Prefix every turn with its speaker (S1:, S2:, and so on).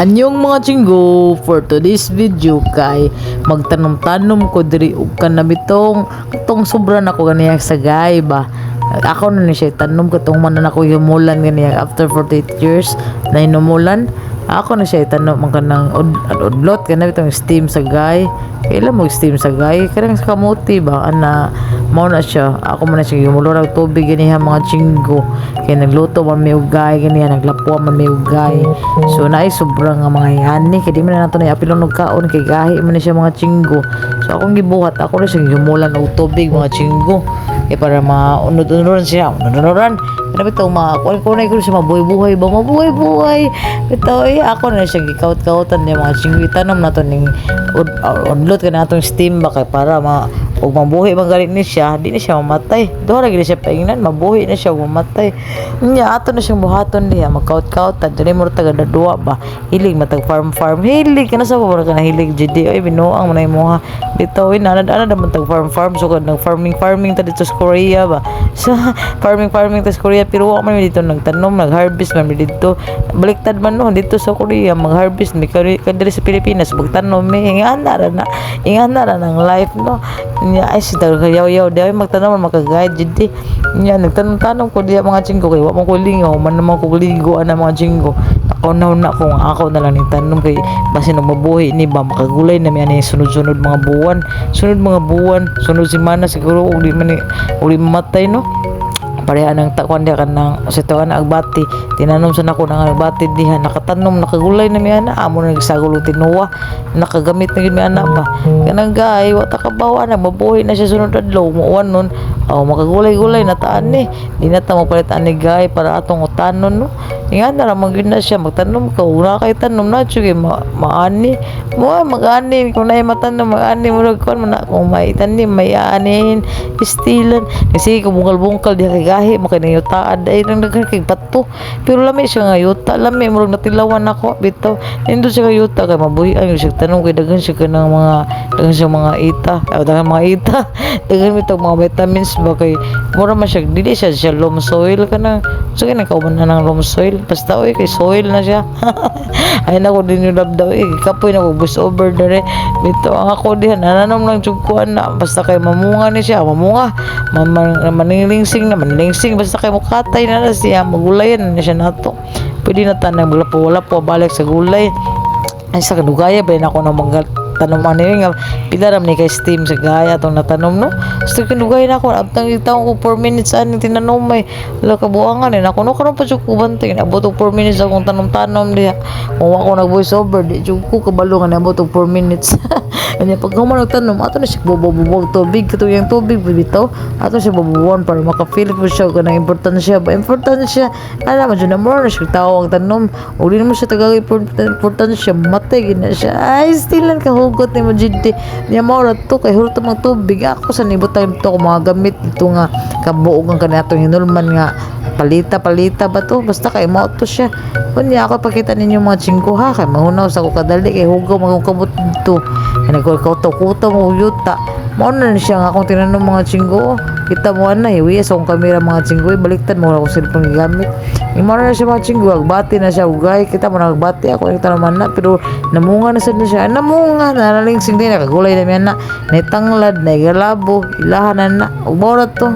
S1: Anyong mga chinggo for today's video kay magtanom-tanom ko diri ug kanabitong katong sobra na ko ganiya sa gay ba? Ako na ni siya tanom katong man na ako humulan ganiya after 48 years na inumulan ako na siya tanom man kanang ud, udlot kana bitong steam sa gay. Kailan mo steam sa gay? Kanang sa kamuti ba? Ana mao na siya. Ako man siya. Humulan og tubig ganiya mga chinggo kay nagluto man may ugay ganiya naglapuan man may ugay. So naay sobrang nga mga yani. Kay di man na nato na apilon og kaon kay gahi man siya mga chinggo so akong gibuhat ako na siya humulan og tubig mga chinggo kay para maunod-unuran siya unod-unuran. Pero bitaw ma kuan ko na ko siya mabuhay-buhay ba? Mabuhay-buhay. Bitaw eh ako na siya gikaut-kautan niya mga chinggo itanom na to ning ud- uh, ka na atong steam ba kay para ma ug mabuhi man galit ni siya di na siya mamatay. Do ra gid siya paingnan mabuhi na siya ug mamatay. Nya ato na siyang buhaton diha magkaut-kaut ta dili mo taga dadua ba? Hilig matag farm farm hilig kana sa pa ka na hilig jidi oy binuang man mo ha bitaw eh ana ana man tag farm farm so nag farming farming ta dito sa Korea ba? So farming farming ta sa Korea pero wa man dito nagtanom nag-harvest man dito. Baliktad man no dito sa Korea mag-harvest kari kadiri sa Pilipinas magtanom mi ingana ra na ingana ra ng life no nya ay si talaga yaw daw magtanom makagayad jidi nya nagtanom-tanom ko diya mga chinggo kay wa man ko lingaw man naman ko ana mga chinggo ako na na kung ako na lang ni kay basin nang mabuhi ni ba makagulay na ani sunod-sunod mga buwan. Sunod mga buwan sunod semana siguro ug di man di mamatay no pareha nang takwan dia kanang sa tuwa na agbati tinanom sa nako nang agbati diha. Nakatanom nakagulay na mi ana. Amo na nagsagol tinuwa. Nakagamit na gid mi ana ba? Kanang gay wa ta kabawa na. Mabuhi na siya sunod adlaw. Muuwan nun. Oh makagulay-gulay na taan ni. Di na ta gay para atong utanon no nga na ra magid na siya magtanom ka ura kay tanom na sige ma maani mo magani kung na matanom magani mo ra kon man kung may tanim may anin istilan kasi kung bungkal-bungkal di kay gahi mo kay yutaan ay nang daghan kay bato pero lami siya nga yuta lami mo natilawan ako bitaw nindo siya nga yuta kay mabuhi ang siya tanong kay daghan siya kanang mga daghan siya mga ita ah, daghan mga ita daghan bitaw mga vitamins ba kay mura man siya dili siya siya loam soil kanang so kay nakauban na ng loam soil basta oy kay soil na siya. Ay nako din yung love eh kapoy na ko bus over dere bitaw ang ako dihan nananom lang jugkuan na basta kay mamunga ni siya mamunga. Man, man, manilingsing na manilingsing. Basta kay mukatay na na siya magulayan na siya nato. Pwede na tanang wala po wala po balik sa gulay. Ay sa kadugaya ba na ako na mga tanaman ni nga pila ram ni kay steam sa gaya tong natanom no? Sa kadugaya na ako abtang itaw ko 4 minutes ani tinanom may wala ka buangan eh. Ako no karon pa jud ko bantay abot og 4 minutes akong tanom-tanom diha. Kung ako nag voice over di jud ko kabalo nga abot og 4 minutes Kanya pag human nagtanom, ato na siya bubububog tubig, katuyang tubig, bibitaw, ato siya bububuan para makafeel ko siya, kanang importansya ba, importansya, alam mo, dyan na mo na siya tao ang tanom, di mo siya tagal importansya, matay, gina siya, ay, stilan ka hugot ni mo, jidi, niya na to, kay hulto mga tubig, ako sa nibutang ito, ko mga gamit, ito nga, kabuog ang kanatong hinulman nga, palita palita ba to? Basta kay mo to siya. Kunya ako pakita ninyo mga chingko ha kay mahunaw sa ko kadali kay hugaw magong kamot dito kay nagkuto-kuto mo yuta mo na siya nga akong tinanong mga chingko kita mo na hiwi sa akong kamera mga chingko baliktad mo ako cellphone gamit imo na siya mga chingko agbati na siya ugay. Kita mo nagbati ako. Ito naman na pero namunga na sad na siya. Namunga na naling sing din. Nakagulay na miyan na naitanglad na igalabo ilahan na. Na mo na to